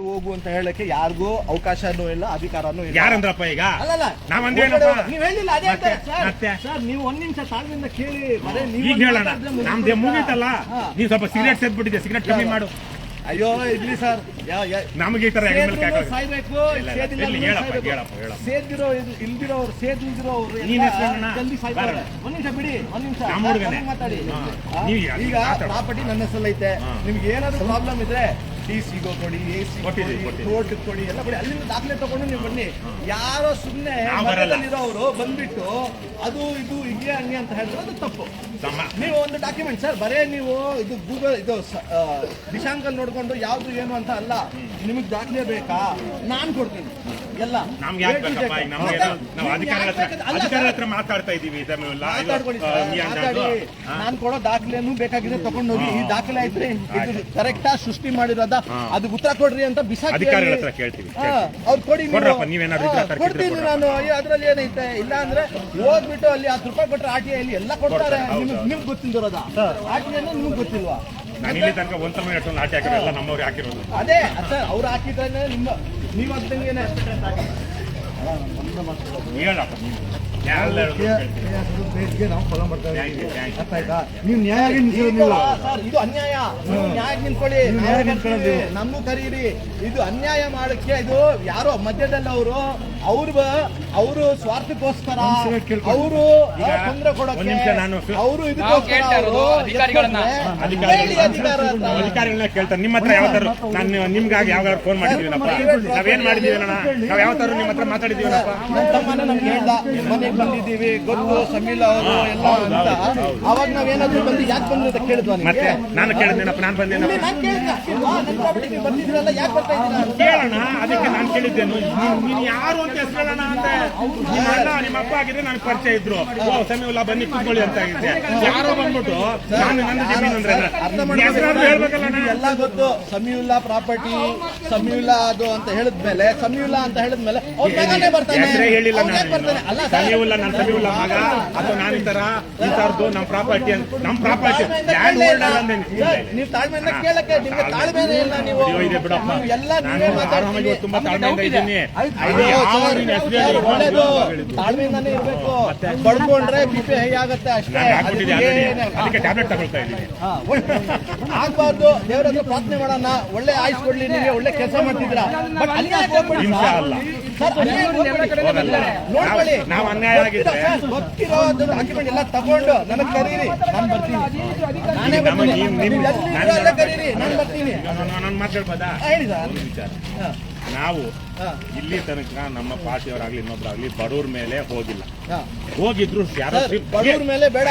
ಹೋಗು ಅಂತ ಹೇಳಕ್ಕೆ ಯಾರಿಗೂ ಅವಕಾಶನೂ ಇಲ್ಲ ಅಧಿಕಾರನೂ ಇಲ್ಲ ಯಾರಂದ್ರಪ್ಪ ಈಗ ಅಲ್ಲಲ್ಲ ನಾವ್ ಅಂದ್ರೇನಪ್ಪ? ನೀವ್ ಹೇಳಿಲ್ಲ ಅದೇ ಮತ್ತೆ? ಹೇಳ್ತಾರೆ, ಸರ್. ಮತ್ತೆ? ಸರ್ ನೀವು ಒಂದ್ ನಿಮಿಷ ತಾಳ್ಮೆಯಿಂದ ಕೇಳಿ ಬರೇ ನೀವು ಈಗ ಹೇಳೋಣ ಮಾತಾಡಿದ್ರೆ ಮುಗೀತು ನಮ್ದೇ ಮುಗೀತಲ್ಲ ಹಾ. ನೀವ್ ಸ್ವಲ್ಪ ಸಿಗರೇಟ್ ಸೇದ್ಬಿಟ್ಟಿದೆ ಸಿಗರೇಟ್ ಕಮ್ಮಿ ಮಾಡು ಅಯ್ಯೋ ಇರ್ಲಿ ಸರ್ ಯಾ- ಯಾ- ನಮಗೆ ಈ ತರ ಹೆಗಲ ಮೇಲೆ ಸೇದ್ರೂ ಕಾಕಾಗುತ್ತೆ. ಸಾಯ್ಬೇಕು ಇಲ್ಲ, ಇಲ್ಲ. ಸೇದಿಲ್ಲ ಅಂದ್ರೂ ಹೇಳಪ್ಪ, ಸಾಯ್ಬೇಕು. ಹೇಳಪ್ಪ, ಹೇಳಪ್ಪ. ಸೇದಿರೋ ಇದ್- ಇಲ್ದಿರೋರು ಸೇದಿಲ್ದಿರೋರು ಎಲ್ಲ ನೀನ್ ಹೆಸ್ರು ಹೇಳಣ್ಣ? ಜಲ್ದಿ ಸಾಯ್ತಾರೆ ಬಾರಣ್ಣ. ಒಂದ್ ನಿಮಿಷ ಬಿಡಿ ಒಂದ್ ನಿಮಿಷ ಹುಡುಗನೇ. ಮಾತಾಡಿ ಹಾ. ನೀವು ಈಗ ಮಾತಾಡು. ಪ್ರಾಪರ್ಟಿ ನನ್ನ ಹೆಸರಲ್ಲಿ ಐತೆ ಹಾ. ನಿಮ್ಗೆ ಏನಾದ್ರು ಪ್ರಾಬ್ಲಮ್ ಇದ್ರೆ ಡಿ ಸಿ ಕೊಡಿ ಎ ಸಿ ಕೊಡಿ ಕೋರ್ಟ್ ಕೊಡಿ ಎಲ್ಲ ಕೊಡಿ. ಅಲ್ಲಿಂದ ದಾಖಲೆ ತಗೊಂಡು ನೀವು ಬನ್ನಿ. ಯಾರೋ ಸುಮ್ಮನೆ. ಇರೋರು ಬಂದ್ಬಿಟ್ಟು ಅದು ಇದು ಹಿಂಗೆ ಹಂಗೆ ಅಂತ ಹೇಳಿದ್ರೆ ಅದು ತಪ್ಪು. ನೀವು ಒಂದು ಡಾಕ್ಯುಮೆಂಟ್ ಸರ್ ಬರೇ ನೀವು ಇದು ಗೂಗಲ್ ಇದು ದಿಶಾಂಕಲ್ ನೋಡ್ಕೊಂಡು ಯಾವ್ದು ಏನು ಅಂತ ಅಲ್ಲ. ನಿಮಗೆ ದಾಖಲೆ ಬೇಕಾ? ನಾನು ಕೊಡ್ತೀನಿ. ನಮ್ಗೆ ಯಾಕೆ. ಬೇಕಪ್ಪ? ಈಗ ನಮ್ಗೆ ನಾವು ಹತ್ರ ಹತ್ರ ಮಾತಾಡ್ತಾ ಇದೀವಿ. ಇದನ್ನೆಲ್ಲ. ನಾನ್ ಕೊಡೋ ದಾಖಲೆಯನ್ನು ಬೇಕಾಗಿದೆ ತಗೊಂಡು ಹೋಗಿ. ಈ ದಾಖಲೆ ಐತ್ರಿ ಇದು ಆಯ್ತು. ಕರೆಕ್ಟಾ ಸೃಷ್ಟಿ ಮಾಡಿರೋದ? ಅದಕ್ಕೆ ಅದು ಉತ್ತರ ಕೊಡ್ರಿ ಅಂತ ಬಿಸಾಕಿ ಹತ್ರ ಕೇಳ್ತೀವಿ ಕೇಳ್ತೀವಿ. ಅವ್ರು ಕೊಡಿ ಇದ್ರೆ ಕೊಡ್ತೀನಿ ನಾನು. ಅದ್ರಲ್ಲಿ ಏನೈತೆ? ಇಲ್ಲ ಅಂದ್ರೆ ಹೋಗ್ಬಿಟ್ಟು ಅಲ್ಲಿ ಹತ್ತು ರೂಪಾಯಿ ಕೊಟ್ಟರೆ ಆರ್ ಟಿ ಐಲಿ ಎಲ್ಲ ಕೊಡ್ತಾರೆ. ನಿಮ್ಗೆ ಗೊತ್ತಿಲ್ದಿರೋದ? ಆರ್ ಟಿ ನಿಮ್ಗೆ ಗೊತ್ತಿಲ್ವಾ? ನಾನು ಇಲ್ಲಿ ತನಕ ಒಂದು ಸಮಯ ಎಷ್ಟೊಂದು ನಾಟಿ ಹಾಕಿರೋ ಎಲ್ಲ ನಮ್ಮವ್ರಿಗೆ ಹಾಕಿರೋದು ಅದೇ ಸರ್ ಅವ್ರು ಹಾಕಿದ್ರೆ ನಿಮ್ಮ ನೀವು ಹಾಕ್ದಂಗೆನೆ ಹೇಳಪ್ಪ ನೀನು. ನಾವು ಫಾಲೋ ಮಾಡ್ತಾ ಸರ್ ಇದು ಅನ್ಯಾಯ. ನೀವು ನ್ಯಾಯ ನಿಲ್ಕೊಳ್ಳಿ ನ್ಯಾಯ. ನಮ್ಮನ್ನು ಕರೀರಿ. ಇದು ಅನ್ಯಾಯ ಮಾಡಕ್ಕೆ ಇದು ಯಾರೋ ಮಧ್ಯದಲ್ಲಿ ಅವರು ಅವ್ರು ಅವರು ಸ್ವಾರ್ಥಕ್ಕೋಸ್ಕರ. ಅವರು ತೊಂದರೆ ಫಿ- ಅವರು ಇದಕ್ಕೋಸ್ಕರ ಅಧಿಕಾರಿಗಳನ್ನ. ಕೇಳ್ತಾರೆ. ನಿಮ್ಮ ಹತ್ರ ಯಾವತ್ತಾರು ನಾನು ನಿಮ್ಗಾಗಿ ಯಾವಾಗ ಫೋನ್ ಮಾಡಿದೀವನಪ್ಪ ನಾವೇನ್ ಮಾಡಿದೀವಿ ನಾವ್ ಯಾವತ್ತಾರು ನಿಮ್ಮ ಹತ್ರ ಮಾತಾಡಿದೀವಿ ನನ್ನ ತಮ್ಮನ ನಮ್ಗೆ ಹೇಳ್ದ. ಬಂದಿದ್ದೀವಿ ಗೊತ್ತು ಸಮೀಲ ಅವರು ಎಲ್ಲ ಅಂತ. ಅವಾಗ ನಾವೇನಾದ್ರೂ ಬಂದು ಯಾಕೆ ಬಂದ್ರಿ ಅಂತ ಕೇಳಿದ್ವಾ ಮತ್ತೆ ನಾನು ಕೇಳಿದ್ದೇನಪ್ಪ ನಾನು ಬಂದೇನಪ್ಪ? ನಾನು ಕೇಳಿದ್ದೆ ಅಲ್ವಾ? ನನ್ನ ನೀವು ಬಂದಿದ್ರಲ್ಲ ಯಾಕೆ ಬರ್ತಾ ಇದ್ದೀರಾ ಕೇಳೋಣ ಅದಕ್ಕೆ ನಾನು ಕೇಳಿದ್ದೇನು. ನೀನು- ನೀನ್ ಯಾರು ಅಂತ ಹೆಸರು ಹೇಳೋಣ ಅಂತ ನಿಮ್ಮ ಅಣ್ಣ ನಿಮ್ಮ ಅಪ್ಪ ಆಗಿದ್ರೆ ನನಗೆ ಪರಿಚಯ ಇದ್ರು. ಓ ಸಮೀವುಲ್ಲ ಬನ್ನಿ ಕೂತ್ಕೊಳ್ಳಿ ಅಂತ ಆಗಿದ್ದೆ ಯಾರೋ ಬಂದ್ಬಿಟ್ಟು ನಾನು ನನ್ನ ಜಮೀನು ಅಂದ್ರೆ ಅರ್ಥ ಹೆಸರಾದ್ರು ಹೇಳ್ಬೇಕಲ್ಲ ಮಾಡ್ಕೊಳ್ಳಿ ಎಲ್ಲ ಗೊತ್ತು. ಸಮೀವುಲ್ಲಾ ಪ್ರಾಪರ್ಟಿ ಸಮೀವುಲ್ಲಾ ಅದು ಅಂತ ಹೇಳಿದ್ಮೇಲೆ ಸಮೀವುಲ್ಲಾ ಅಂತ ಹೇಳಿದ್ಮೇಲೆ ಮಗನೇ ಬರ್ತಾನೆ. ಹೆಸರೇ ಹೇಳಿಲ್ಲ ಅವ್ನ್ ಯಾಕ್ ಬರ್ತಾನೆ? ಅಲ್ಲ ನಾನು ಸರ್, ಸಮೀವುಲ್ಲ ನನ್ನ ಸಮೀವುಲ್ಲ ಮಗ ಅಥವಾ ನಾನು ಈ ತರ ಈ ತರದ್ದು ನಮ್ಮ ಪ್ರಾಪರ್ಟಿ ಅಂತ ನಮ್ಮ ಪ್ರಾಪರ್ಟಿ. ತಾಳ್ಮೆಯಿಂದ ಲ್ಯಾಂಡ್ ಕೇಳಲೇ ಹೋಲ್ಡರ್ ಇಲ್ಲ. ಅಂದ್ರೆ ನೀವು ತಾಳ್ಮೆಯಿಂದ ಕೇಳಕ್ಕೆ ನಿಮ್ಗೆ ತಾಳ್ಮೆನೇ ಇಲ್ಲ ನೀವು. ಅಯ್ಯೋ, ಇದೆ ಬಿಡಪ್ಪ. ನೀವು ಎಲ್ಲ ನಾನು ನೀವೇ ಆರಾಮಾಗಿ ಮಾತಾಡ್ತೀವಿ ತುಂಬಾ ತಾಳ್ಮೆಯಿಂದ ಇದ್ದೀನಿ. ಆಯ್ತು, ಇದು ಯಾವ ಸರ್, ನೀನ್ ಹೆಸರು ಸರ್, ಹೇಳಿ ಒಳ್ಳೇದು ಹೇಳಿದ್ದು. ತಾಳ್ಮೆಯಿಂದಾನೇ ಇರ್ಬೇಕು. ಬಡ್ಕೊಂಡ್ರೆ ಬಿ ಪಿ ಹೈ ಆಗತ್ತೆ ಅಷ್ಟೇ. ನಾನು ಹಾಕ್ಬಿಟ್ಟಿದ್ದೆ ಅದಕ್ಕೆ ಅದಕ್ಕೆ ಟ್ಯಾಬ್ಲೆಟ್ ತಗೊಳ್ತಾ ಇದ್ದೀನಿ. ಹಾ, ಒಳ್ಳೆ- ಆಗ್ಬಾರ್ದು ದೇವರ ಹತ್ರ ಪ್ರಾರ್ಥನೆ ಮಾಡೋಣ ಒಳ್ಳೆ ಆಯ್ಸ್ ಕೊಡ್ಲಿ ನಿಮಗೆ ಒಳ್ಳೆ ಕೆಲಸ ಮಾಡ್ತಿದ್ದೀರಾ? ಬಟ್ ಅನ್ಯಾಯ ಹೋಗ್ಬೇಡಿ ಅಲ್ಲ. ನೋಡ್ಕೊಳ್ಳಿ ನಾವು- ಅನ್ಯಾಯ ಆಗಿದೆ ಎಲ್ಲ ತಗೊಂಡು ನನಗೆ ಕರೀರಿ. ನಾನು ಬರ್ತೀನಿ. ಬರ್ತೀನಿ. ಕರೀರಿ. ನಾನು ಬರ್ತೀನಿ. ನಾನು ಮಾತಾಡ್ಬೋದಾ? ಹೇಳಿ ಸರ್. ಒಂದು ವಿಚಾರ. ಹಾ, ನಾವು ಇಲ್ಲಿ ತನಕ ನಮ್ಮ ಪಾರ್ಟಿಯವರಾಗ್ಲಿ ಇನ್ನೊಬ್ಬರಾಗ್ಲಿ ಬಡವ್ರ ಮೇಲೆ ಹೋಗಿಲ್ಲ. ಹೋಗಿದ್ರು ಮೇಲೆ ಬೇಡ.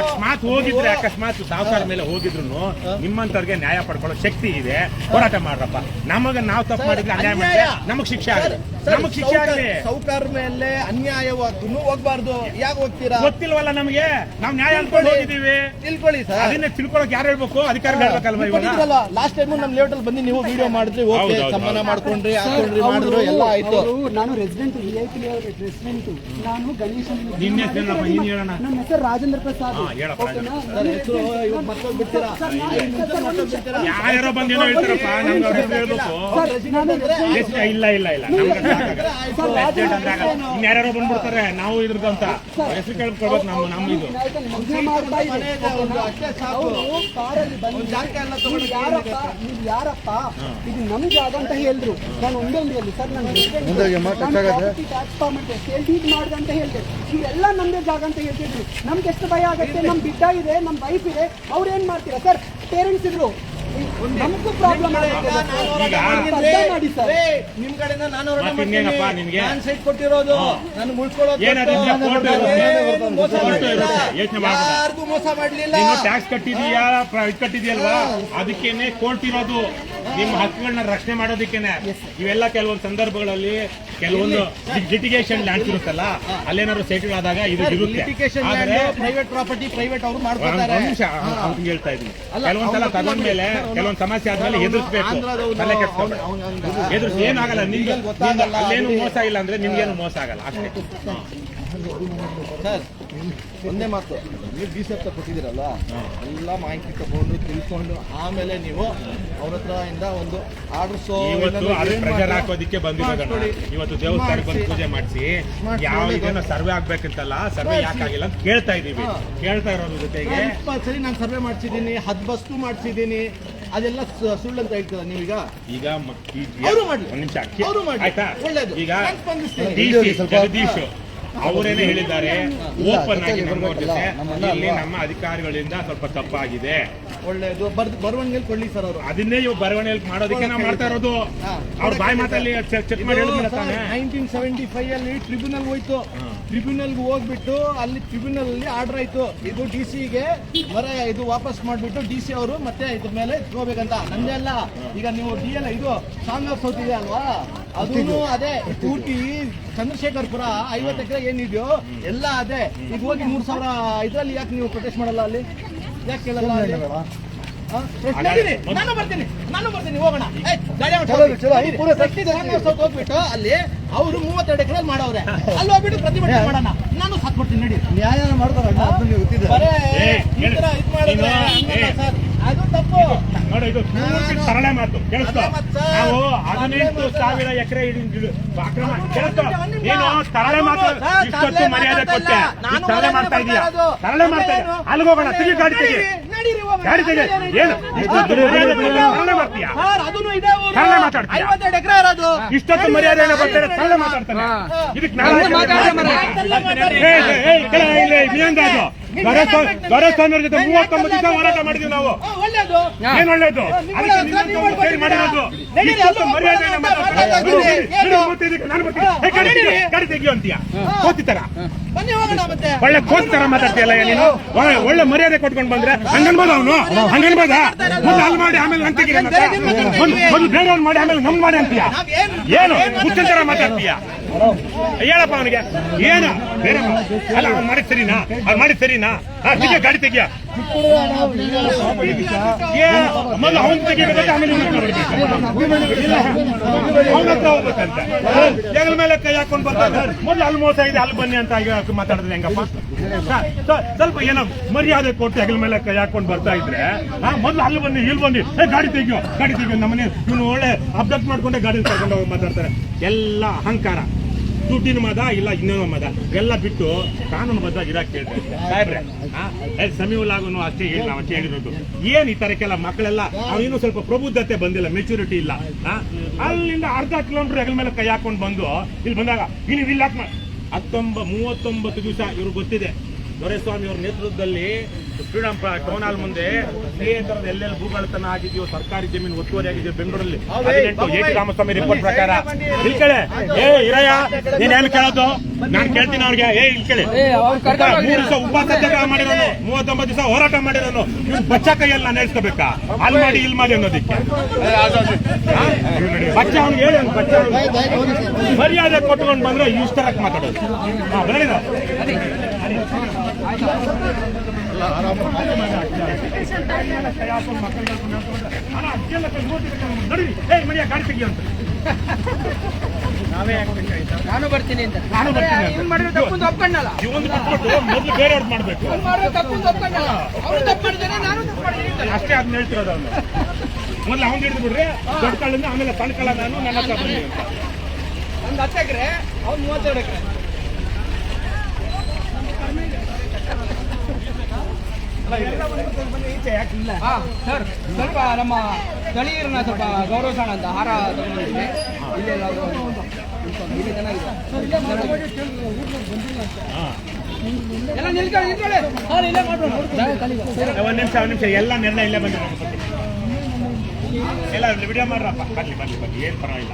ಅಕಸ್ಮಾತ್ ಹೋಗಿದ್ರೆ ಅಕಸ್ಮಾತ್ ಸಾವುಕಾರ ಮೇಲೆ ಹೋಗಿದ್ರು ನಿಮ್ಮಂತವ್ರಿಗೆ ನ್ಯಾಯ ಪಡ್ಕೊಳ್ಳೋ ಶಕ್ತಿ ಇದೆ. ಹೋರಾಟ ಮಾಡ್ರಪ್ಪ. ನಮಗ ನಾವ್ ತಪ್ಪು ಮಾಡಿದ್ರೆ ಅನ್ಯಾಯ ಮಾಡಿದ್ರೆ ನಮಗ್ ಶಿಕ್ಷೆ ಆಗಲಿ. ನಮಗ್ ಶಿಕ್ಷೆ ಆಗಲಿ. ಸೌಕಾರ ಮೇಲೆ ಅನ್ಯಾಯವಾದ್ರು ಹೋಗ್ಬಾರ್ದು. ಯಾಕೆ ಹೋಗ್ತೀರಾ? ಗೊತ್ತಿಲ್ವಲ್ಲ ನಮಗೆ? ನಾವ್ ನ್ಯಾಯ ಅನ್ಕೊಂಡು ಹೋಗಿದೀವಿ ತಿಳ್ಕೊಳ್ಳಿ ಸರ್. ಅದನ್ನೇ ತಿಳ್ಕೊಳಕ್ ಯಾರು ಹೇಳ್ಬೇಕು? ಅಧಿಕಾರಿಗಳು ಹೇಳ್ಬೇಕಲ್ವಾ ಇವಾಗ? ಲಾಸ್ಟ್ ಟೈಮ್ ನಮ್ ಲೇಔಟ್ ಅಲ್ಲಿ ಬಂದು ನೀವು ವಿಡಿಯೋ ಮಾಡಿದ್ರಿ ಹೌದು. ಮಾಡ್ಕೊಂಡ್ರಿ ಹಾಕೊಂಡ್ರಿ ಮಾಡಿದ್ರು ಎಲ್ಲ ಆಯ್ತು. ನಾನು resident V I P resident ನಾನು ಗಣೇಶ್ ನಿನ್ನ ಹೆಸರು ರಾಜೇಂದ್ರ ಪ್ರಸಾದ್. ಹಾ, ಹೇಳಪ್ಪ, ಓಕೆನಾ? ಸರ್ ಹೆಸರು ಇವಾಗ ಮರ್ತೋಗ್ಬಿಡ್ತೀರಾ ಸರ್, ನಾನು ಸರ್, ಒಂದ್ ನಿಮಿಷ. ಯಾರ್ಯಾರೋ ಬಂದು ಏನೋ ಹೇಳ್ತಾರಪ್ಪ ನಮ್ಗೆ ಅವ್ರ ಹೆಸರು ಹೇಳ್ಬೇಕು ಇಲ್ಲ ಇಲ್ಲ ಇಲ್ಲ ನಮ್ಗೆ ಇನ್ಯಾರೋ ಬಂದ್ಬಿಡ್ತಾರೆ ನಾವು ಇದ್ರದಂತ ಹೆಸರು ಕೇಳ್ಕೊಳ್ಬೇಕು ನಾವು ನಮ್ಮ ಇದು. ಮಾಡ್ತಾ ಇದೆ. ಮನೆ ಇದೆ, ಅಂತ ಹೇಳಿದ್ರು. ನಾನು ಒಂದೇ ಅಂಗಡಿಯಲ್ಲಿ ಸರ್ ನಾನು ಟ್ಯಾಕ್ಸ್ ಮಾಡಿದೆ ಸೇಲ್ ಡೀಡ್ ಮಾಡ್ದೆ ಅಂತ ಹೇಳಿದೆ. ಇವೆಲ್ಲ ನಮ್ದೇ ಜಾಗ ಅಂತ ಹೇಳ್ತಿದ್ರು. ನಮ್ಗೆ ಎಷ್ಟು ಭಯ ಆಗತ್ತೆ? ನಮ್ ಬಿಡ್ಡ ಇದೆ ನಮ್ ವೈಫ್ ಇದೆ. ಅವ್ರು ಏನ್ ಮಾಡ್ತೀರಾ ಸರ್? ಪೇರೆಂಟ್ಸ್ ಇದ್ರು. ನಮಗೂ ಪ್ರಾಬ್ಲಮ್ ಮಾಡಿ ಸರ್. ಏ, ನಿಮ್ ಕಡೆಯಿಂದ ನಾನು ನಾನು ಸೈಟ್ ಕೊಟ್ಟಿರೋದು ನಾನು ಮುಳ್ಕೊಳ್ಳೋದು ಮೋಸ ಮಾಡ್ಲಿಲ್ಲ. ಟ್ಯಾಕ್ಸ್ ಕಟ್ಟಿದೀಯಾ? ಕಟ್ಟಿದೀಯಲ್ವಾ? ಅದಕ್ಕೇನೆ ಕೋರ್ಟ್ ಇರೋದು. ನಿಮ್ಮ ಹಕ್ಕುಗಳನ್ನ ರಕ್ಷಣೆ ಮಾಡೋದಕ್ಕೇನೆ. ಇವೆಲ್ಲ ಕೆಲವೊಂದು ಸಂದರ್ಭಗಳಲ್ಲಿ ಕೆಲವೊಂದು ಲಿಟಿಗೇಷನ್ ಲ್ಯಾಂಡ್ಸ್ ಇರುತ್ತಲ್ಲ ಅಲ್ಲೇನಾದ್ರು ಆದಾಗ ಇದು ಇರುತ್ತೆ. ಆದ್ರೆ ಪ್ರೈವೇಟ್ ಪ್ರಾಪರ್ಟಿ ಪ್ರೈವೇಟ್ ಅವರು ಮಾಡ್ತಾರೆ ನಿಮಿಷ ಅವ್ನಿಗೆ ಹೇಳ್ತಾ ಇದ್ದೀನಿ. ಕೆಲವೊಂದ್ಸಲ ತಗೊಂಡ್ಮೇಲೆ ಕೆಲವೊಂದು ಸಮಸ್ಯೆ ಆದ್ಮೇಲೆ ಎದುರಿಸ್ಬೇಕು. ತಲೆ ಕೆಡ್ಸ್ಕೊಬೇಡ. ಎದುರಿಸಿ ಏನಾಗಲ್ಲ ನಿಮ್ಗೆ ಅಲ್ಲೇನು ಮೋಸ ಇಲ್ಲ ಅಂದ್ರೆ ನಿಮ್ಗೇನು ಮೋಸ ಆಗಲ್ಲ. ಅಷ್ಟೇ. ಸರ್ ಒಂದೇ ಮಾತು. ನೀವು ಬಿ ಸಿ ಎಫ್ ಕೊಟ್ಟಿದ್ದೀರಲ್ಲ ಎಲ್ಲ ಮಾಹಿತಿ ತಗೊಂಡು ತಿಳ್ಕೊಂಡು ಆಮೇಲೆ ನೀವು ಅವ್ರ ಹತ್ರ ಇಂದ ಒಂದು ಆರ್ಡರ್ಸೋ ಪ್ರೆಷರ್ ಹಾಕೋದಿಕ್ಕೆ ಬಂದಿರೋದಣ್ಣ ಇವತ್ತು ದೇವಸ್ಥಾನಕ್ಕೆ ಬಂದು ಪೂಜೆ ಮಾಡಿಸಿ. ಯಾವ ಇದೇನೋ ಸರ್ವೆ ಆಗ್ಬೇಕಂತಲ್ಲ ಸರ್ವೆ ಯಾಕಾಗಿಲ್ಲ ಅಂತ ಕೇಳ್ತಾ ಇದೀವಿ. ಕೇಳ್ತಾ ಇರೋದ್ರ ಜೊತೆಗೆ ಇಪ್ಪತ್ತು ಸರಿ ನಾನು ಸರ್ವೆ ಮಾಡಿಸಿದ್ದೀನಿ ಹತ್ತು ಬಸ್ತು ಮಾಡಿಸಿದ್ದೀನಿ. ಅದೆಲ್ಲ ಸು- ಸುಳ್ಳು ಅಂತ ಹೇಳ್ತೀರಾ ನೀವೀಗ? ಈಗ ಮ- ಮಾಡಿ ಅವ್ರು ಮಾಡ್ಲಿ. ಒಂದ್ ನಿಮಿಷ. ಆಯ್ತಾ? ಒಳ್ಳೇದು. ಈಗ ಜಗದೀಶ್. ಅವರೇನೆ ಹೇಳಿದ್ದಾರೆ ಓಪನ್ ಆಗಿ ಇಲ್ಲ, ನಮ್ಮವ್ರ ಜೊತೆ. ನಮ್ಮನ್ನ ಇಲ್ಲಿ ನಮ್ಮ ಅಧಿಕಾರಿಗಳಿಂದ ಸ್ವಲ್ಪ ತಪ್ಪಾಗಿದೆ. ಒಳ್ಳೆಯದು ಬರ್ ಬರವಣಿಗೆಯಲ್ಲಿ ಕೊಡ್ಲಿ ಸರ್ ಅವರು. ಅದನ್ನೇ ಇವ್ ಬರವಣಿಗೆ ಮಾಡೋದಕ್ಕೆ ನಾವು ಮಾಡ್ತಾ ಇರೋದು. ಅವ್ರ ಬಾಯಿ ಮಾತಲ್ಲಿ ಚೆಕ್ ಮಾಡಿ ನೈನ್ಟೀನ್ ಸೆವೆಂಟಿ ಫೈವ್ ಅಲ್ಲಿ ಟ್ರಿಬ್ಯುನಲ್ ಹೋಯ್ತು. ಟ್ರಿಬ್ಯುನಲ್ ಹೋಗ್ಬಿಟ್ಟು ಅಲ್ಲಿ ಟ್ರಿಬ್ಯುನಲ್ ಅಲ್ಲಿ ಆರ್ಡರ್ ಆಯ್ತು. ಇದು ಡಿ ಸಿಗೆ ಬರ ಇದು ವಾಪಸ್ ಮಾಡ್ಬಿಟ್ಟು ಡಿ ಸಿ ಅವರು ಮತ್ತೆ ಇದ್ರ ಮೇಲೆ ಇಟ್ಕೋಬೇಕಂತ. ನಂದೇ ಅಲ್ಲ. ಈಗ ನೀವು ಡಿ ಎಲ್ ಇದು ಸಾಂಗ್ ಆಫ್ ಸೌತ್ ಇದೆ ಅಲ್ವಾ? ಅದೂ ಅದೇ ಊಟಿ ಚಂದ್ರಶೇಖರ್ಪುರ ಐವತ್ತು ಎಕರೆ ಏನಿದೆಯೋ ಎಲ್ಲ ಅದೇ. ಈಗ ಹೋಗಿ ಮೂರ್ ಸಾವಿರ ಇದ್ರಲ್ಲಿ ಯಾಕೆ ನೀವು ಪ್ರೊಟೆಸ್ಟ್ ಮಾಡಲ್ಲ ಅಲ್ಲಿ? ಯಾಕೆ ಕೇಳಲ್ಲ ಅಲ್ಲಿ? ನಾನು ಬರ್ತೀನಿ. ನಾನು ಬರ್ತೀನಿ. ಹೋಗೋಣ. ಗಾಡಿ ಹೊಡ್ಸು. ಚಲೋ, ಚಲೋ, ಪೂರ ಹೋಗ್ಬಿಟ್ಟು ಅಲ್ಲಿ ಅವರು ಮೂವತ್ತೆರಡು ಎಕರೆ ಮಾಡವ್ರೆ. ಅಲ್ಲಿ ಹೋಗ್ಬಿಟ್ಟು ಪ್ರತಿಭಟನೆ ಮಾಡೋಣ. ನಾನು ಸಾಕ್ ಕೊಡ್ತೀನಿ ನಡಿ ನ್ಯಾಯನ ಮಾಡ್ತಾರಣ್ಣ ಅದನ್ನ ನೀವು ಗೊತ್ತಿದೆ. ಬರೇ ಈ ತರ ಇದ್ ಮಾಡಿದ್ರೆ ನೀನು- ಹಂಗಲ್ಲ ಸರ್. ಅದು ತಪ್ಪು. ನೋಡಿ ಇದು ಪೂರ್ತಿ ಸರಳ ಮಾತು. ಕೇಳಿಸ್ಕೊ? ನಾವು ಹದಿನೆಂಟು. ಸಾವಿರ ಎಕರೆ ಅಕ್ರಮ. ಕೇಳಿಸ್ಕೊ. ನೀನು ಸರಳ ಮಾತು ಇಷ್ಟೊತ್ತು ಮರ್ಯಾದೆ ಕೊಟ್ಟೆ. ಸರಳ ಮಾಡ್ತಾ ಇದೀಯ ಸರಳ ಮಾಡ್ತಾ ಇದೀಯ? ಅಲ್ಲಿಗೆ ಹೋಗೋಣ ತಿರುಗಿ ಗಾಡಿ ತೆಗಿ. ಗಾಡಿ ತೆಗಿ? ಏನು? ಇಷ್ಟೊತ್ತು ಮರ್ಯಾದೆ. ಸರಳ ಮಾಡ್ತೀಯ. ಸರಳ ಮಾತಾಡ್ತೀಯ? ಇಷ್ಟೊತ್ತು ಬರ್ತಾರೆ ಸರಳ ಮಾತಾಡ್ತಾನೆ. ಇದಕ್ಕೆ ನಾನು ಏ, ಗೌರಸ್ವಾಮಿ ಜೊತೆ ಮೂವತ್ತೊಂಬತ್ತು ದಿವಸ ಹೋರಾಟ ಮಾಡಿದ್ವಿ ನಾವು. ಏನ್ ಒಳ್ಳೇದು? ಮಾಡಿರೋದು. ತೆಗಿಯೋ ಅಂತೀಯ? ಕೋತಿ ತರ. ಬನ್ನಿ ಹೋಗೋಣ ಮತ್ತೆ. ಒಳ್ಳೆ ಕೋತಿ ತರ ಮಾತಾಡ್ತೀಯಲ್ಲ ನೀನು? ಒಳ್ಳೆ- ಒಳ್ಳೆ ಮರ್ಯಾದೆ ಕೊಟ್ಕೊಂಡು ಬಂದ್ರೆ ಹಂಗನ್ಬೋದ ಅವನು? ಹಂಗನ್ಬೋದ? ಮೊದಲು ಅಲ್ಲಿ ಮಾಡಿ ಆಮೇಲೆ ನಂಗೆ ತೆಗಿ ಅಂತ. ಮೊದ್ಲು ಮೊದ್ಲು ಬೇರೆಯವ್ರು ಮಾಡಿ ಆಮೇಲೆ ನಮ್ ಮಾಡಿ ಅಂತೀಯ? ಏನ್ ಹುಚ್ಚಿನ ತರ ಮಾತಾಡ್ತೀಯ? ಹೇಳಪ್ಪ ಅವನಿಗೆ, ಏನ? ಬೇರೆ ಮಾ- ಅಲ್ಲ, ಅವ್ನು ಮಾಡಿದ್ ಸರಿನಾ? ಅವ್ನು ಮಾಡಿದ್ ಸರಿನಾ? ಗಾಡಿ ತೆಗಿಯ? ಮೊದಲು ಮೊದ್ಲು ತೆಗಿಬೇಕಂತ ತೆಗಿಬೇಕು ಆಮೇಲೆ. ಅವನ ಹತ್ರ ಹೋಗ್ಬೇಕಂತ. ಹೆಗಲ ಮೇಲೆ ಕೈ ಹಾಕೊಂಡು ಬರ್ತಾರೆ ಮೊದಲು ಅಲ್ಲಿ ಮೋಸ ಇದೆ, ಅಲ್ಲಿ ಬನ್ನಿ ಅಂತ ಮಾತಾಡಿದ್ರೆ ಹೆಂಗಪ್ಪ? ಸ್ವಲ್ಪ ಏನೋ ಮರ್ಯಾದೆ ಕೊಟ್ಟು ಹೆಗಲ ಮೇಲೆ ಕೈ ಹಾಕೊಂಡು ಬರ್ತಾ ಇದ್ರೆ ಮೊದ್ಲು ಅಲ್ಲಿ ಬನ್ನಿ, ಇಲ್ಲಿ ಬನ್ನಿ. ಏ, ಗಾಡಿ ತೆಗಿಯೋ ಗಾಡಿ ತೆಗಿಯೋ ನಮ್ಮನೆ ಇವನು ಒಳ್ಳೆ ಅಬ್ಜೆಕ್ಟ್ ಮಾಡ್ಕೊಂಡೆ ಗಾಡಿ ತಗೊಂಡು ಮಾತಾಡ್ತಾರೆ. ಎಲ್ಲ ಅಹಂಕಾರ. ದುಡ್ಡಿನ ಮದ, ಇಲ್ಲ ಇನ್ನೇನೋ ಮದ. ಎಲ್ಲ ಬಿಟ್ಟು ಕಾನೂನು ಬದ್ಧ ಇರಾಕ್ ಕೇಳ್ತಾರೆ ಸಾಹೇಬ್ರೆ ಸಮೀವುಲಾಗೂ ಅಷ್ಟೇ ಹೇಳಿ ನಾವು ಅಷ್ಟೇ ಹೇಳಿರೋದು. ಏನ್ ಈ ತರಕ್ಕೆಲ್ಲ ಮಕ್ಕಳೆಲ್ಲ ಅವಿನ್ನೂ ಸ್ವಲ್ಪ ಪ್ರಬುದ್ಧತೆ ಬಂದಿಲ್ಲ ಮೆಚುರಿಟಿ ಇಲ್ಲ? ಅಲ್ಲಿಂದ ಅರ್ಧ ಕಿಲೋಮೀಟರ್ ಹೆಗಲ ಮೇಲೆ ಕೈ ಹಾಕೊಂಡು ಬಂದು, ಇಲ್ಲಿ ಬಂದಾಗ ಇಲ್ಲಿ ಹಾಕ್ ಹತ್ತೊಂಬ ಮೂವತ್ತೊಂಬತ್ತು ದಿವಸ ಇವರು ಗೊತ್ತಿದೆ. ದೊರೆಸ್ವಾಮಿ ಅವ್ರ ನೇತೃತ್ವದಲ್ಲಿ ಫ್ರೀಡಂ ಟೌನ್ ಹಾಲ್ ಮುಂದೆ ಸ್ನೇಹಿತರದ ತರದ ಎಲ್ಲೆಲ್ಲಿ ಭೂಗಳತನ ಆಗಿದೆಯೋ ಸರ್ಕಾರಿ ಜಮೀನು ಒತ್ತುವರಿ ಆಗಿದೆಯೋ ಬೆಂಗಳೂರಲ್ಲಿ. ಹದಿನೆಂಟು ಎ ರಾಮಸ್ವಾಮಿ ರಿಪೋರ್ಟ್ ಪ್ರಕಾರ. ಇಲ್ಲಿ ಕೇಳೆ. ಏ ಇರಯ್ಯ ನೀನ್ ಏನ್ ಕೇಳೋದು? ನಾನ್ ಕೇಳ್ತೀನಿ ಅವ್ರಿಗೆ. ಏ ಇಲ್ಲಿ ಕೇಳಿ. ಮೂರು ದಿವಸ ಉಪವಾಸ ಸತ್ಯಾಗ್ರಹ ಮಾಡಿರೋನು ಮೂವತ್ತೊಂಬತ್ತು ದಿವಸ ಹೋರಾಟ ಮಾಡಿರೋನು ಇವ್ನು ಬಚ್ಚ ಕೈಯಲ್ಲಿ ನಾನು ಹೇಳ್ಸ್ಕೋಬೇಕಾ ಅಲ್ಲಿ ಮಾಡಿ ಇಲ್ಲಿ ಮಾಡಿ ಅನ್ನೋದಕ್ಕೆ? ಬಚ್ಚ ಅವ್ನಿಗೆ ಹೇಳಿ ಅವ್ನು ಬಚ್ಚ. ಮರ್ಯಾದೆ ಕೊಟ್ಕೊಂಡು ಬಂದ್ರೆ ಇಷ್ಟರಕ್ಕೆ ಮಾತಾಡೋದು. ಹಾ, ಬನ್ನಿ ನಾನು ಬರ್ತೀನಿ ಅಂತ. ನಾನು ಬರ್ತೀನಿ ಅಂತ. ಮಾಡಿದ್ರೆ ತಪ್ಪು ಒಪ್ಕೊಂಡಲ್ಲ. ಇವೊಂದು ಬಿಟ್ಬಿಟ್ಟು ಮೊದಲು ಬೇರೆಯವ್ರು ಮಾಡ್ಬೇಕು? ಅವ್ನು ಮಾಡಿರೋ ತಪ್ಪು ಒಪ್ಕೊಂಡಲ್ಲ. ಅವನು ತಪ್ಪು ಮಾಡಿದ್ದಾನೆ ನಾನು ತಪ್ಪು ಮಾಡಿದ್ದೀನಿ ಅಂತ. ಅಷ್ಟೇ ಅದನ್ನ ಹೇಳ್ತಿರೋದು ಅವನು. ಮೊದಲು ಅವ್ನು ಹಿಡಿದು ಬಿಡ್ರಿ ದೊಡ್ಡ ಕಳ್ಳಿಂದ ಆಮೇಲೆ ಸಣ್ಣ ಕಳ್ಳ ನಾನು ನನ್ನ ಹತ್ರ ಬನ್ನಿ ಅಂತ. ಒಂದು ಹತ್ತು ಎಕರೆ ಅವ್ನು ಮೂವತ್ತೆರಡು ಎಕರೆ. ಸರ್ ಸ್ವಲ್ಪ ನಮ್ಮ ಸ್ಥಳೀಯರನ್ನ ಸ್ವಲ್ಪ ಗೌರವಿಸೋಣ ಅಂತ ಹಾರ ತಗೊಂಡಿದ್ದೀನಿ. ಇಲ್ಲೆಲ್ಲ ಇಲ್ಲಿ ಚೆನ್ನಾಗಿದೆ. ಎಲ್ಲ ನಿಲ್ಕೊಳ್ಳಿ ನಿಲ್ಕೊಳ್ಳಿ ಹಾಂ ಇಲ್ಲೇ ಮಾಡೋಣ ಒಂದ್ ನಿಮಿಷ ಒಂದ್ ನಿಮಿಷ. ಎಲ್ಲ ನಿರ್ಣಯ ಇಲ್ಲೇ ಬಂದ್ರೆ ಎಲ್ಲ ವಿಡಿಯೋ ಮಾಡ್ರಪ್ಪ. ಬರ್ಲಿ ಬರ್ಲಿ ಬರ್ಲಿ. ಏನ್ ಪರವಾಗಿಲ್ಲ.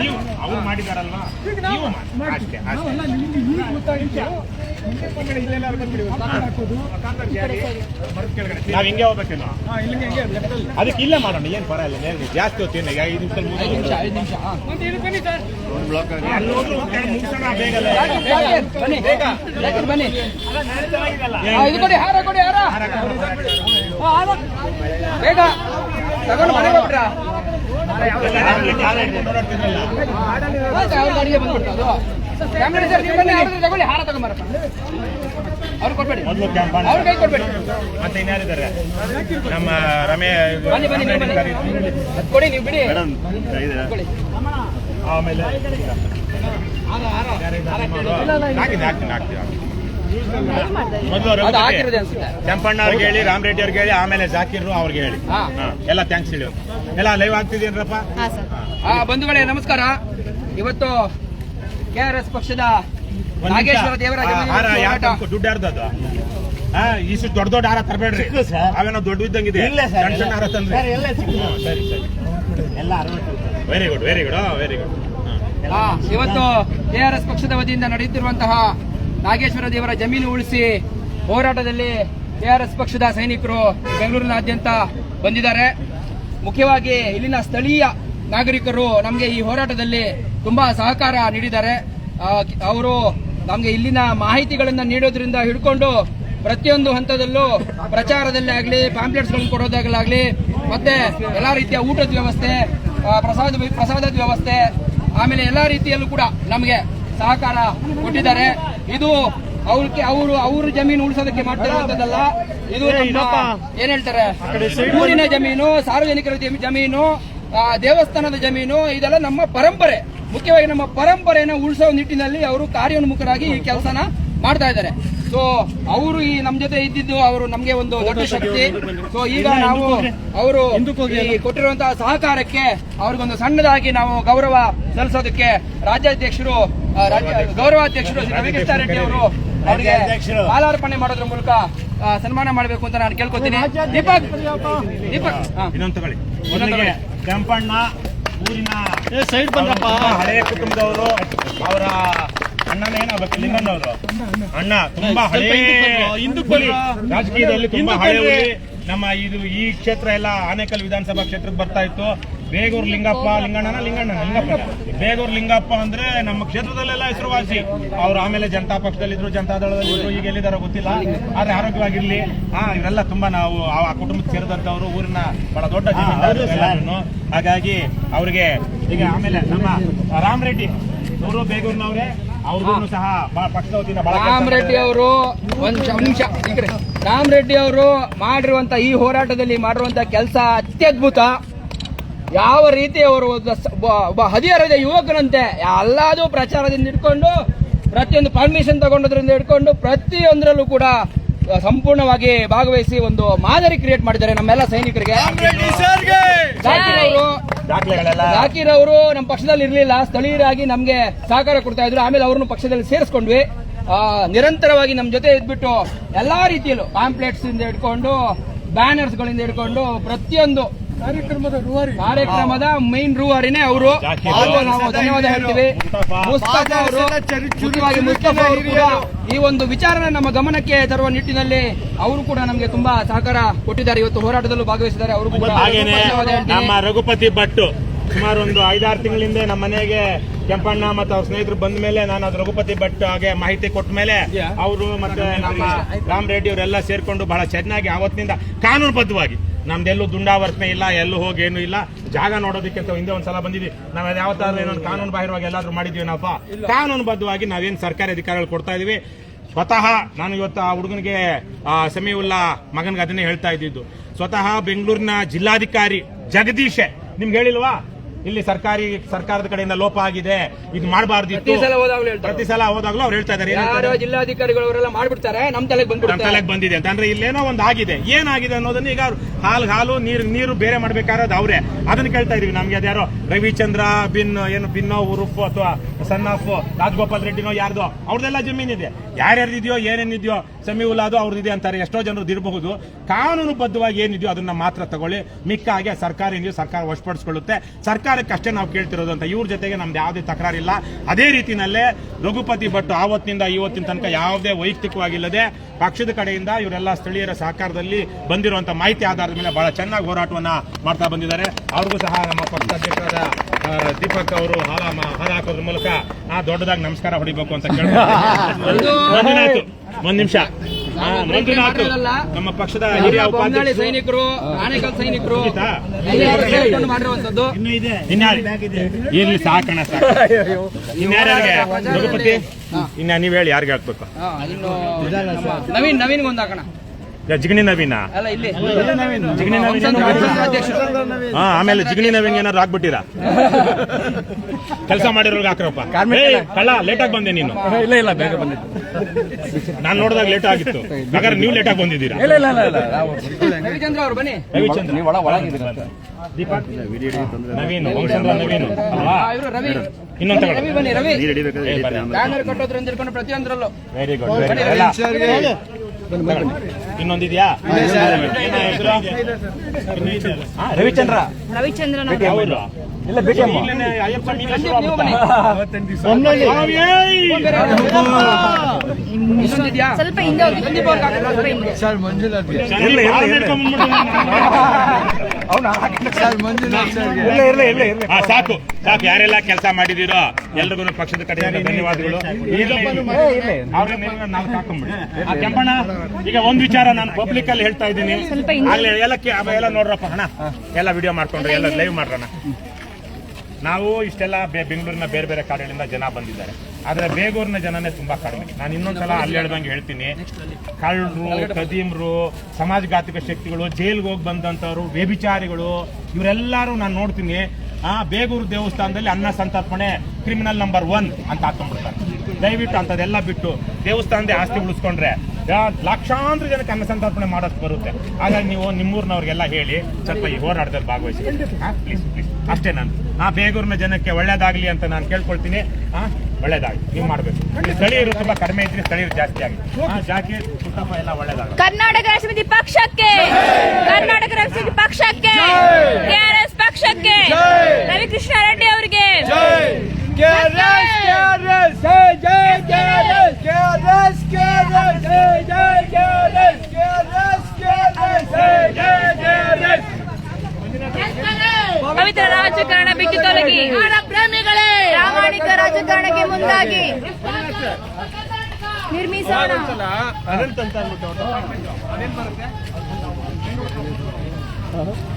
ನೀವು ಅವ್ರು ಮಾಡಿದಾರಲ್ವಾ? ನೀವು ಮಾಡಿ. ಅಷ್ಟೇ ಅಷ್ಟೇ. ನಾವ್ ಹಿಂಗೆ ಹೋಗ್ಬೇಕೇನೋ ಅದಕ್ಕೆ ಇಲ್ಲೇ ಮಾಡೋಣ ಏನ್ ಪರವಾಗಿಲ್ಲ ನೇರ ಜಾಸ್ತಿ ಹೊತ್ತೇನು ಐದು ನಿಮಿಷ ಐದು ನಿಮಿಷ ಐದು ನಿಮಿಷ ಮುಗ್ಸೋಣ ಬೇಗನೆ ಬನ್ನಿ ಹಾರ ಕೊಡಿ ಹಾರ. ಬೇಗ ತಗೊಂಡು ಮನೆಗೆ ಹೋಗ್ಬಿಟ್ರಾ? ಓಡಾಡ್ತಿದ್ರಲ್ಲ. ಅವ್ರ ಗಾಡಿಗೆ ಬಂದ್ಬಿಡ್ತು ಅದು ಸರ್ ನೀವು ಬನ್ನಿ ತಗೊಳ್ಳಿ ಹಾರ ತಗೊಂಬರಪ್ಪ ಅವ್ರು ಕೊಡ್ಬೇಡಿ ಕೈ ಕೊಡ್ಬೇಡಿ ಮತ್ತೆ ಇನ್ಯಾರಿದ್ದಾರೆ ನಮ್ಮ ರಮೇ ಬನ್ನಿ ಬನ್ನಿ ನೀವು ಬನ್ನಿ. ಅದ್ ಕೊಡಿ ನೀವು ಬಿಡಿ. ಕೊಡಿ. ಆಮೇಲೆ ಹಾಕಿದೆ ಹಾಕ್ತೀನಿ ಹಾಕ್ತೀನಿ. ಕೆಂಪಣ್ಣ ಅವ್ರಿಗೆ ಹೇಳಿ ರಾಮ್ ರೆಡ್ಡಿ ಅವ್ರಿಗೆ ಹೇಳಿ ಆಮೇಲೆ ಜಾಕಿರ್ ಅವ್ರಿಗೆ ಹೇಳಿ. ಹಾ. ಹಾ, ಎಲ್ಲ ಥ್ಯಾಂಕ್ಸ್ ಹೇಳಿ ಎಲ್ಲ ಲೈವ್ ಆಗ್ತಿದ್ದೀರಪ್ಪ ಆ ಬಂಧುಗಳೇ ನಮಸ್ಕಾರ. ಇವತ್ತು ಕೆ ಆರ್ ಎಸ್ ಪಕ್ಷದ. ನಾಗೇಶ್ವರ ದೇವರಾಜ ದುಡ್ಡು ಯಾರ್ದು ಅದು? ಇಷ್ಟು ದೊಡ್ಡ ದೊಡ್ಡ ಹಾರ ತರಬೇಡ್ರಿ. ಅವೇನೋ ದೊಡ್ಡ ಇದ್ದಂಗಿದೆ ಸಣ್ಣ ಸಣ್ಣ ಹಾರ ತಂದ್ರಿ. ಸರ್, ಸರಿ. ಎಲ್ಲ very good very good very good ಆ, ಇವತ್ತು ಕೆ ಆರ್ ಎಸ್ ಪಕ್ಷದ ವತಿಯಿಂದ ನಡೆಯುತ್ತಿರುವಂತಹ ನಾಗೇಶ್ವರ ದೇವರ ಜಮೀನು ಉಳಿಸಿ ಹೋರಾಟದಲ್ಲಿ ಎಸ್ ಪಕ್ಷದ ಸೈನಿಕರು ಬೆಂಗಳೂರಿನಾದ್ಯಂತ ಬಂದಿದ್ದಾರೆ. ಮುಖ್ಯವಾಗಿ ಇಲ್ಲಿನ ಸ್ಥಳೀಯ ನಾಗರಿಕರು ನಮಗೆ ಈ ಹೋರಾಟದಲ್ಲಿ ತುಂಬಾ ಸಹಕಾರ ನೀಡಿದ್ದಾರೆ. ಅವರು ನಮಗೆ ಇಲ್ಲಿನ ಮಾಹಿತಿಗಳನ್ನು ನೀಡೋದ್ರಿಂದ ಹಿಡ್ಕೊಂಡು ಪ್ರತಿಯೊಂದು ಹಂತದಲ್ಲೂ ಪ್ರಚಾರದಲ್ಲಿ ಆಗಲಿ ಪ್ಯಾಂಪ್ಲೆಟ್ಸ್ಗಳನ್ನು ಕೊಡೋದಾಗಲಾಗಲಿ, ಮತ್ತೆ ಎಲ್ಲ ರೀತಿಯ ಊಟದ ವ್ಯವಸ್ಥೆ ಪ್ರಸಾದ, ಪ್ರಸಾದದ ವ್ಯವಸ್ಥೆ, ಆಮೇಲೆ ಎಲ್ಲ ರೀತಿಯಲ್ಲೂ ಕೂಡ ನಮಗೆ ಸಹಕಾರ ಕೊಟ್ಟಿದ್ದಾರೆ. ಇದು ಅವ್ರಿಗೆ ಅವರು ಅವ್ರ ಜಮೀನು ಉಳಿಸೋದಕ್ಕೆ ಮಾಡ್ತಿರುವಂತದ್ದಲ್ಲ ಇದು ನಮ್ಮ ಏನ್ ಹೇಳ್ತಾರೆ? ಊರಿನ ಜಮೀನು ಸಾರ್ವಜನಿಕರ ಜಮೀ- ಜಮೀನು ದೇವಸ್ಥಾನದ ಜಮೀನು ಇದೆಲ್ಲ ನಮ್ಮ ಪರಂಪರೆ. ಮುಖ್ಯವಾಗಿ ನಮ್ಮ ಪರಂಪರೆಯನ್ನು ಉಳಿಸೋ ನಿಟ್ಟಿನಲ್ಲಿ ಅವರು ಕಾರ್ಯೋನ್ಮುಖರಾಗಿ ಈ ಕೆಲಸನ ಮಾಡ್ತಾ ಇದ್ದಾರೆ. ಸೊ ಅವರು ಈ ನಮ್ ಜೊತೆ ಇದ್ದಿದ್ದು ಅವರು ನಮ್ಗೆ ಒಂದು ದೊಡ್ಡ ಶಕ್ತಿ. ಸೊ ಈಗ ನಾವು ಅವರು ಕೊಟ್ಟಿರುವಂತಹ ಸಹಕಾರಕ್ಕೆ ಅವ್ರಿಗೊಂದು ಸಣ್ಣದಾಗಿ ನಾವು ಗೌರವ ಸಲ್ಲಿಸೋದಕ್ಕೆ ರಾಜ್ಯಾಧ್ಯಕ್ಷರು ಗೌರವಾಧ್ಯಕ್ಷರು ಶ್ರೀ ರವಿಕೃಷ್ಣ ರೆಡ್ಡಿ ಅವರು ಅವರಿಗೆ. ಮಾಲಾರ್ಪಣೆ ಮಾಡೋದ್ರ ಮೂಲಕ ಸನ್ಮಾನ ಮಾಡಬೇಕು ಅಂತ ನಾನು ಕೇಳ್ಕೊತೀನಿ. ದೀಪಕ್ ದೀಪಕ್ ಇನ್ನೊಂದು ತಗೊಳ್ಳಿ. ಕೆಂಪಣ್ಣ ಊರಿನ ಸೈಡ್ ಬಂದ್ರಪ್ಪ. ಹಳೆಯ ಕುಟುಂಬದವರು ಅವರ ಅಣ್ಣನ ಏನಾಗಬೇಕು? ಲಿಂಗಣ್ಣವರು. ಅಣ್ಣ ತುಂಬಾ ಹಳೆಯ. ರಾಜಕೀಯದಲ್ಲಿ ತುಂಬಾ ಹಳೆಯ. ನಮ್ಮ ಇದು ಈ ಕ್ಷೇತ್ರ ಎಲ್ಲ ಆನೇಕಲ್ ವಿಧಾನಸಭಾ ಕ್ಷೇತ್ರಕ್ಕೆ ಬರ್ತಾ ಇತ್ತು. ಬೇಗೂರು ಲಿಂಗಪ್ಪ ಲಿಂಗಣ್ಣನ ಲಿಂಗಣ್ಣ ಲಿಂಗಪ್ಪ ಬೇಗೂರು ಲಿಂಗಪ್ಪ ಅಂದ್ರೆ ನಮ್ಮ ಕ್ಷೇತ್ರದಲ್ಲೆಲ್ಲ ಹೆಸರುವಾಸಿ. ಅವ್ರು ಆಮೇಲೆ ಜನತಾ ಪಕ್ಷದಲ್ಲಿದ್ರು ಜನತಾ ದಳದಲ್ಲಿದ್ರು ಈಗ ಎಲ್ಲಿದಾರೋ ಗೊತ್ತಿಲ್ಲ. ಆದ್ರೆ ಆರೋಗ್ಯವಾಗಿರ್ಲಿ. ಹಾ ಇವರೆಲ್ಲ ತುಂಬಾ ನಾವು ಆ ಕುಟುಂಬಕ್ಕೆ ಸೇರಿದಂತವ್ರು ಊರಿನ ಬಹಳ ದೊಡ್ಡ ಜನ ಹಾಗಾಗಿ ಅವ್ರಿಗೆ ಈಗ ಆಮೇಲೆ ನಮ್ಮ ರಾಮ್ ರೆಡ್ಡಿ ಅವರು ಬೇಗೂರ್ನವ್ರೆ ಅವ್ರಿಗೂ ಸಹ ಬಹಳ ಪಕ್ಷದ ವತಿಯಿಂದ ಬಹಳ ರಾಮ್ ರೆಡ್ಡಿ ಅವರು ಒಂದ್ ನಿಮಿಷ- ಒಂದ್ ನಿಮಿಷ ಈ ಕಡೆ. ರಾಮ್ ರೆಡ್ಡಿ ಅವರು ಮಾಡಿರುವಂತ ಈ ಹೋರಾಟದಲ್ಲಿ ಮಾಡಿರುವಂತ ಕೆಲಸ ಅತ್ಯದ್ಭುತ. ಯಾವ ರೀತಿ ಅವರು ಒಬ್ಬ ಹದಿಹರದ ಯುವಕನಂತೆ ಎಲ್ಲಾದು ಪ್ರಚಾರದಿಂದ ಇಟ್ಕೊಂಡು ಪ್ರತಿಯೊಂದು ಪರ್ಮಿಷನ್ ತಗೊಂಡೋದ್ರಿಂದ ಹಿಡ್ಕೊಂಡು ಪ್ರತಿಯೊಂದರಲ್ಲೂ ಕೂಡ ಸಂಪೂರ್ಣವಾಗಿ ಭಾಗವಹಿಸಿ ಒಂದು ಮಾದರಿ ಕ್ರಿಯೇಟ್ ಮಾಡಿದ್ದಾರೆ ನಮ್ಮೆಲ್ಲ ಸೈನಿಕರಿಗೆ. ಜಾಕಿರ್ ಅವರು ದಾಖಲೆಗಳೆಲ್ಲ ಜಾಕೀರ್ ಅವರು ನಮ್ಮ ಪಕ್ಷದಲ್ಲಿ ಇರಲಿಲ್ಲ ಸ್ಥಳೀಯರಾಗಿ ನಮಗೆ ಸಹಕಾರ ಕೊಡ್ತಾ ಇದ್ರು ಆಮೇಲೆ ಅವ್ರನ್ನು ಪಕ್ಷದಲ್ಲಿ ಸೇರಿಸ್ಕೊಂಡ್ವಿ. ನಿರಂತರವಾಗಿ ನಮ್ಮ ಜೊತೆ ಇದ್ಬಿಟ್ಟು ಎಲ್ಲಾ ರೀತಿಯಲ್ಲೂ ಪಾಂಪ್ಲೆಟ್ಸ್ ಇಂದ ಹಿಡ್ಕೊಂಡು ಬ್ಯಾನರ್ಸ್ ಗಳಿಂದ ಹಿಡ್ಕೊಂಡು ಪ್ರತಿಯೊಂದು ಕಾರ್ಯಕ್ರಮದ ಕಾರ್ಯಕ್ರಮದ ಮೈನ್ ರೂವಾರಿನೇ ಅವರು. ನಾವು ಧನ್ಯವಾದ ಹೇಳ್ತೀವಿ. ಮುಸ್ತಫಾ. ಅವರು. ಮುಸ್ತಫಾ ಅವರು ಕೂಡ ಈ ಒಂದು ವಿಚಾರನ ನಮ್ಮ ಗಮನಕ್ಕೆ ತರುವ ನಿಟ್ಟಿನಲ್ಲಿ ಅವರು ಕೂಡ ನಮಗೆ ತುಂಬಾ ಸಹಕಾರ ಕೊಟ್ಟಿದ್ದಾರೆ. ಇವತ್ತು ಹೋರಾಟದಲ್ಲೂ ಭಾಗವಹಿಸಿದ್ದಾರೆ. ಅವರು ಕೂಡ ಧನ್ಯವಾದ. ನಮ್ಮ ರಘುಪತಿ ಭಟ್ ಸುಮಾರು ಒಂದು ಐದಾರು ತಿಂಗಳಿಂದ ನಮ್ಮ ಮನೆಗೆ ಕೆಂಪಣ್ಣ ಮತ್ತು ಅವ್ರ ಸ್ನೇಹಿತರು ಬಂದ ಮೇಲೆ ನಾನು ಅದು ರಘುಪತಿ ಭಟ್ ಹಾಗೆ ಮಾಹಿತಿ ಕೊಟ್ಟ ಮೇಲೆ ಅವರು ಮತ್ತೆ ನಮ್ಮ ರಾಮ್ ರೆಡ್ಡಿ ಅವರೆಲ್ಲ ಸೇರ್ಕೊಂಡು ಬಹಳ ಚೆನ್ನಾಗಿ ಆವತ್ತಿನಿಂದ ಕಾನೂನುಬದ್ಧವಾಗಿ ನಮ್ದೆಲ್ಲೂ ದುಂಡಾವರ್ತನೆ ಇಲ್ಲ ಎಲ್ಲೂ ಹೋಗಿ ಏನೂ ಇಲ್ಲ ಜಾಗ ನೋಡೋದಕ್ಕೆ ಅಂತ ಹಿಂದೆ ಒಂದ್ಸಲ ಬಂದಿದ್ವಿ. ನಾವ್ ಅದು ಯಾವತ್ತಾದ್ರೂ ಏನೋ ಕಾನೂನು ಬಾಹಿರವಾಗಿ ಎಲ್ಲಾದ್ರೂ ಮಾಡಿದ್ವಿ ನಾವಪ್ಪ ಕಾನೂನುಬದ್ಧವಾಗಿ ನಾವೇನ್ ಸರ್ಕಾರಿ ಅಧಿಕಾರಿಗಳು ಕೊಡ್ತಾ ಇದೀವಿ. ಸ್ವತಃ ನಾನು ಇವತ್ತು ಆ ಹುಡುಗನಿಗೆ ಸಮೀವುಲ್ಲಾ ಮಗನಿಗೆ ಅದನ್ನೇ ಹೇಳ್ತಾ ಇದ್ದಿದ್ದು. ಸ್ವತಃ ಬೆಂಗಳೂರಿನ ಜಿಲ್ಲಾಧಿಕಾರಿ ಜಗದೀಶೆ. ನಿಮ್ಗೆ ಹೇಳಿಲ್ವಾ? ಇಲ್ಲಿ ಸರ್ಕಾರಿ ಸರ್ಕಾರದ ಕಡೆಯಿಂದ ಲೋಪ ಆಗಿದೆ. ಇದು ಮಾಡಬಾರ್ದಿತ್ತು. ಪ್ರತಿ ಸಲ ಹೋದಾಗ್ಲೂ ಹೇಳ್ತಾರೆ. ಪ್ರತಿ ಸಲ ಹೋದಾಗ್ಲೂ ಅವ್ರು ಹೇಳ್ತಾ ಇದಾರೆ ಏನ್ ಹೇಳ್ತಾರೆ? ಯಾರೋ ಜಿಲ್ಲಾಧಿಕಾರಿಗಳು ಅವರೆಲ್ಲ ಮಾಡ್ಬಿಡ್ತಾರೆ ನಮ್ ತಲೆಗೆ ನಮ್ಮ ಬಂದ್ಬಿಡುತ್ತೆ ತಲೆಗೆ ಬಂದಿದೆ ಅಂತ. ಅಂದ್ರೆ ಇಲ್ಲೇನೋ ಒಂದು ಆಗಿದೆ. ಏನಾಗಿದೆ ಅನ್ನೋದನ್ನ ಈಗ ಹಾಲು ಹಾಲು ನೀರು ನೀರು ಬೇರೆ ಮಾಡ್ಬೇಕಾರೋದು ಅವರೇ. ಅದನ್ನ ಕೇಳ್ತಾ ಇದೀವಿ ನಮ್ಗೆ ಅದ್ಯಾರೋ ರವಿಚಂದ್ರ ಬಿನ್ ಏನು ಬಿನ್ನೋ ಉರುಫ್ ಅಥವಾ ಸನ್ ಆಫ್ ರಾಜಗೋಪಾಲ್ ರೆಡ್ಡಿನೋ ಯಾರ್ದೋ ಅವ್ರದೆಲ್ಲ ಜಮೀನಿದೆ. ಯಾರ್ಯಾರ್ದಿದೆಯೋ ಏನೇನಿದೆಯೋ ಸಮೀವುಲ್ಲ ಅದು ಅವ್ರದ್ದಿದೆ ಅಂತಾರೆ. ಎಷ್ಟೋ ಜನರು ಇರಬಹುದು ಕಾನೂನುಬದ್ಧವಾಗಿ ಏನಿದೆಯೋ ಅದನ್ನ ಮಾತ್ರ ತಗೊಳ್ಳಿ. ಮಿಕ್ಕ ಹಾಗೆ ಸರ್ಕಾರ ಏನಿದೆಯೋ ಸರ್ಕಾರ ವಶಪಡಿಸ್ಕೊಳ್ಳುತ್ತೆ. ಸರ್ಕಾರಕ್ಕೆ ಅಷ್ಟೇ ನಾವು ಕೇಳ್ತಿರೋದು ಅಂತ. ಇವ್ರ ಜೊತೆಗೆ ನಮ್ದು ಯಾವುದೇ ತಕರಾರಿಲ್ಲ. ಅದೇ ರೀತಿಯಲ್ಲೇ ರಘುಪತಿ ಭಟ್ ಆವತ್ತಿನಿಂದ ಇವತ್ತಿನ ತನಕ ಯಾವುದೇ ವೈಯಕ್ತಿಕವಾಗಿಲ್ಲದೆ ಪಕ್ಷದ ಕಡೆಯಿಂದ ಇವರೆಲ್ಲ ಸ್ಥಳೀಯರ ಸಹಕಾರದಲ್ಲಿ ಬಂದಿರುವಂತ ಮಾಹಿತಿ ಆಧಾರದ ಮೇಲೆ ಬಹಳ ಚೆನ್ನಾಗಿ ಹೋರಾಟವನ್ನ ಮಾಡ್ತಾ ಬಂದಿದ್ದಾರೆ. ಅವ್ರಿಗೂ ಸಹ ನಮ್ಮ ಪಕ್ಷದ ಅಧ್ಯಕ್ಷರಾದ ದೀಪಕ್ ಅವರು ಹಾಲ ಹಾರ ಹಾಕೋದ್ರ ಮೂಲಕ ನಾ ದೊಡ್ಡದಾಗಿ ನಮಸ್ಕಾರ ಹೊಡಿಬೇಕು ಅಂತ ಕೇಳ್ತಾರೆ ಒಂದ್ ನಿಮಿಷ. ಮಂಜುನಾಥ್ ನಮ್ಮ ಪಕ್ಷದ ಹಿರಿಯ ಉಪಾಧ್ಯಕ್ಷ. ಸೈನಿಕರು ಆನೇಕಲ್ ಸೈನಿಕರು. ಮುಗೀತಾ? ಎಲ್ಲರೂ ಸೇರ್ಕೊಂಡು ಮಾಡಿರುವಂತದ್ದು ಇರ್ಲಿ ಸಾಕಣ ರಘುಪತಿ? ಇನ್ನ ನೀವ್ ಹೇಳಿ ಯಾರಿಗೆ ಹಾಕ್ಬೇಕು? ಹಾ, ಇನ್ನು ನವೀನ್ ನವೀನ್ಗೆ ಒಂದು ಹಾಕೋಣ. ಜಿಗಣಿ ನವೀನ? ಅಲ್ಲ ಇಲ್ಲಿ. ಜಿಗಣಿ ನವೀನ್? ಹಾ ಆಮೇಲೆ ಜಿಗಣಿ ನವೀನ್ ಏನಾದ್ರು ಆಗ್ಬಿಟ್ಟಿರಾ ಕೆಲಸ ಮಾಡಿರೋರ್ಗೆ ಹಾಕ್ರಪ್ಪ. ಕಳ್ಳ ಲೇಟ್ ಆಗಿ ಬಂದೆ ನೀನು. ಇಲ್ಲ ಇಲ್ಲ ಬೇಗ ಬಂದೆ ನಾನ್ ನೋಡಿದಾಗ ಲೇಟ್ ಆಗಿತ್ತು. ಹಾಗಾದ್ರೆ ನೀವು ಲೇಟ್ ಆಗಿ ಬಂದಿದ್ದೀರಾ? ಇಲ್ಲ ಇಲ್ಲ ಇಲ್ಲ ಇಲ್ಲ ರವಿಚಂದ್ರ ಅವರು ಬನ್ನಿ. ರವಿಚಂದ್ರ. ನೀವು ಒಳ ಒಳಗಿದ್ದೀರ ದೀಪಕ್ ನವೀನ್ ವಂಶಂದ್ರ ನವೀನ್. ಅಲ್ವಾ? ಆ, ಇವರು ರವಿ. ಇನ್ನೊಂದ್ ರವಿ ತಗೊಳ್ಳಿ ಬನ್ನಿ. ಪ್ರತಿಯೊಂದರಲ್ಲೂ. ವೆರಿ ಗುಡ್ ವೆರಿ ಎಲ್ಲ ಇನ್ನೊಂದಿದ್ಯಾ? ರವಿಚಂದ್ರ. ರವಿಚಂದ್ರನ್ ಅವರು ಇಲ್ಲ ಹಿಂದೆ ಅವ್ರಿಗೆ ಹಾಕೋಣ, ಸ್ವಲ್ಪ ಹಿಂದೆ. ಇಲ್ಲಿ ಕಾಲ್ ಹಿಡ್ಕೊಂಡ್ಬಿಟ್ಬಿಟ್ಟು ಇಲ್ಲ ಇಲ್ಲ ಇಲ್ಲ ಇಲ್ಲ ಹಾ, ಸಾಕು ಸಾಕು ಯಾರೆಲ್ಲ ಕೆಲಸ ಮಾಡಿದೀರೋ ಎಲ್ರಿಗೂ ಪಕ್ಷದ ಕಡೆಯಿಂದ ಧನ್ಯವಾದಗಳು. ಕೆಂಪಣ್ಣ ಈಗ ಒಂದ್ ವಿಚಾರ ನಾನು ಪಬ್ಲಿಕ್ ಅಲ್ಲಿ ಹೇಳ್ತಾ ಇದ್ದೀನಿ. ಎಲ್ಲ ಕೇ- ಎಲ್ಲ ನೋಡ್ರಪ್ಪ ಹಣ ಎಲ್ಲ ವಿಡಿಯೋ ಮಾಡ್ಕೊಂಡ್ರೆ ಎಲ್ಲ ಲೈವ್ ಮಾಡ್ರಣ ನಾವು ಇಷ್ಟೆಲ್ಲ ಬೆಂಗಳೂರಿನ ಬೇರೆ ಬೇರೆ ಕಡೆಗಳಿಂದ ಜನ ಬಂದಿದ್ದಾರೆ. ಆದರೆ ಬೇಗೂರಿನ ಜನನೇ ತುಂಬಾ ಕಡಿಮೆ. ನಾನು ಇನ್ನೊಂದ್ಸಲ ಅಲ್ಲಿ ಹೇಳ್ದಂಗೆ ಹೇಳ್ತೀನಿ. ಕಳ್ಳರು, ಕದೀಮ್ರು, ಸಮಾಜಘಾತಕ ಶಕ್ತಿಗಳು, ಜೈಲ್ಗೆ ಹೋಗಿ ಬಂದಂತವ್ರು ವ್ಯಭಿಚಾರಿಗಳು, ಇವರೆಲ್ಲರೂ ನಾನು ನೋಡ್ತೀನಿ. ಆ, ಬೇಗೂರು ದೇವಸ್ಥಾನದಲ್ಲಿ ಅನ್ನ ಸಂತರ್ಪಣೆ ಕ್ರಿಮಿನಲ್ ನಂಬರ್ ಒನ್ ಅಂತ ಹಾಕೊಂಡ್ಬಿಡ್ತಾರೆ. ದಯವಿಟ್ಟು ಅಂತದೆಲ್ಲ ಬಿಟ್ಟು ದೇವಸ್ಥಾನದ ಆಸ್ತಿ ಉಳಿಸ್ಕೊಂಡ್ರೆ ಲಕ್ಷಾಂತರ ಜನಕ್ಕೆ ಅನ್ನ ಸಂತರ್ಪಣೆ ಮಾಡೋದು ಬರುತ್ತೆ. ಹಾಗಾಗಿ ನೀವು ನಿಮ್ಮೂರಿನವ್ರಿಗೆಲ್ಲ ಹೇಳಿ, ಸ್ವಲ್ಪ ಈ ಹೋರಾಟದಲ್ಲಿ ಭಾಗವಹಿಸಿ. ಪ್ಲೀಸ್ ಪ್ಲೀಸ್ ಅಷ್ಟೇ ನಾನು. ಆ ಬೇಗೂರಿನ ಜನಕ್ಕೆ ಒಳ್ಳೇದಾಗಲಿ ಅಂತ ನಾನು ಕೇಳ್ಕೊಳ್ತೀನಿ ಆ ಒಳ್ಳೇದಾಗಲಿ ನೀವು ಮಾಡಬೇಕು ಸ್ಥಳೀಯರು ತುಂಬಾ ಕಡಿಮೆ ಇದ್ರೆ ಸ್ಥಳೀಯರು ಜಾಸ್ತಿ ಆಗಿ ಕುಟುಂಬ ಎಲ್ಲ ಒಳ್ಳೇದಾಗಲಿ ಕರ್ನಾಟಕ ರಾಷ್ಟ್ರಪತಿ ಪಕ್ಷಕ್ಕೆ ಕರ್ನಾಟಕ ರಾಷ್ಟ್ರಪತಿ ಪಕ್ಷಕ್ಕೆ ಕೆಆರ್ಎಸ್ ಪಕ್ಷಕ್ಕೆ ರವಿಕೃಷ್ಣ ರೆಡ್ಡಿ ಅವರಿಗೆ ಪವಿತ್ರ ರಾಜಕಾರಣ ತೊಲಗಿ ಪ್ರಾಮಾಣಿಕ ರಾಜಕಾರಣಕ್ಕೆ ಮುಂದಾಗಿ. ನಿರ್ಮಿಸೋಣ. ಹರೀಶ್